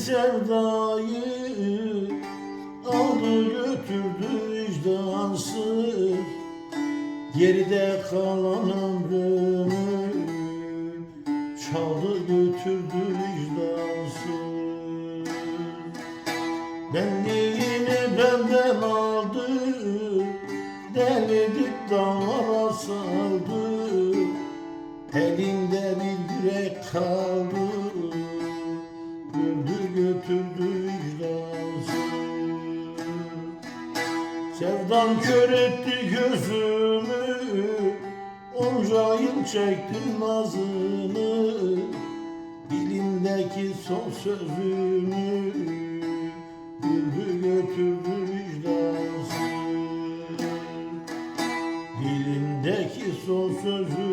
sevdayı Aldı götürdü vicdansız. Geride kalan ömrümü Çaldı götürdü vicdansız. Benliğini benden aldı Delidik dağlara saldı Elinde bir yürek kaldı Sevdan kör etti gözümü Onca yıl çektim nazını. Dilimdeki son sözümü Güldü götürdü vicdansız. Dilimdeki son sözümü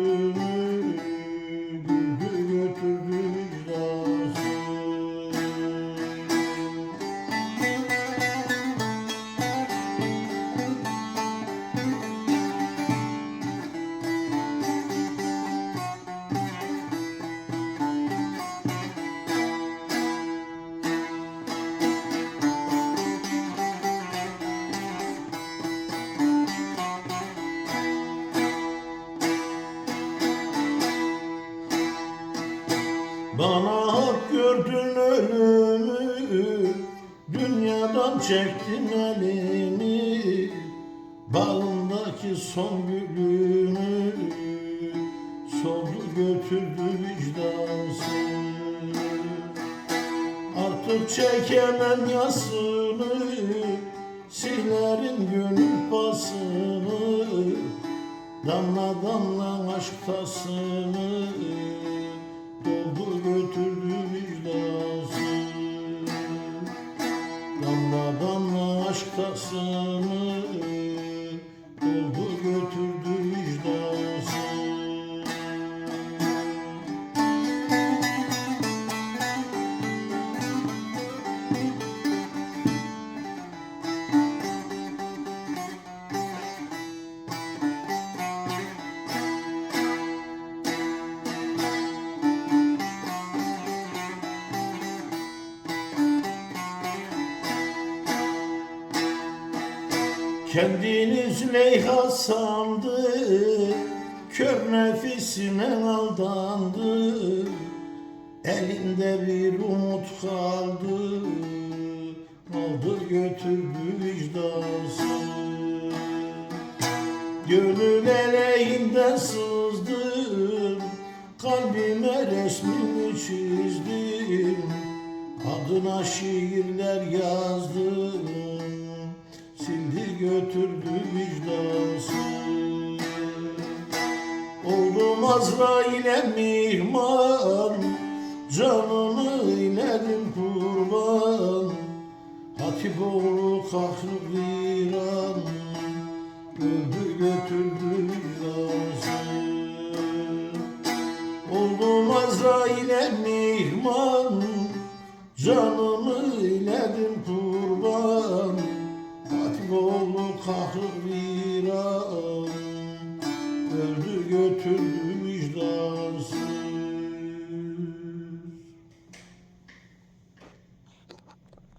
Bana hak gördün ölümü Dünyadan çektin elini Bağımdaki son gülünü Soldu götürdü vicdansız. Artık çekemem yasını Silerim gönül pasını Damla damla aşk tasını tasını Doldu götürdü vicdansız Kendini Züleyha sandı Kör nefisine aldandı. Elinde bir umut kaldı Aldı götürdü vicdansız. Gönül eleğinden sızdım Kalbime resmini çizdim. Adına şiirler yazdım Sildi götürdü vicdansız. Oldum Azrail'e mihman Canımı iledim kurban. Hatipoğlu kahır viran Öldü götürdü vicdansız. Oldum Azrail'e mihman Canımı iledim kurban Hatipoğlu kahır viran Öldü götürdü vicdansız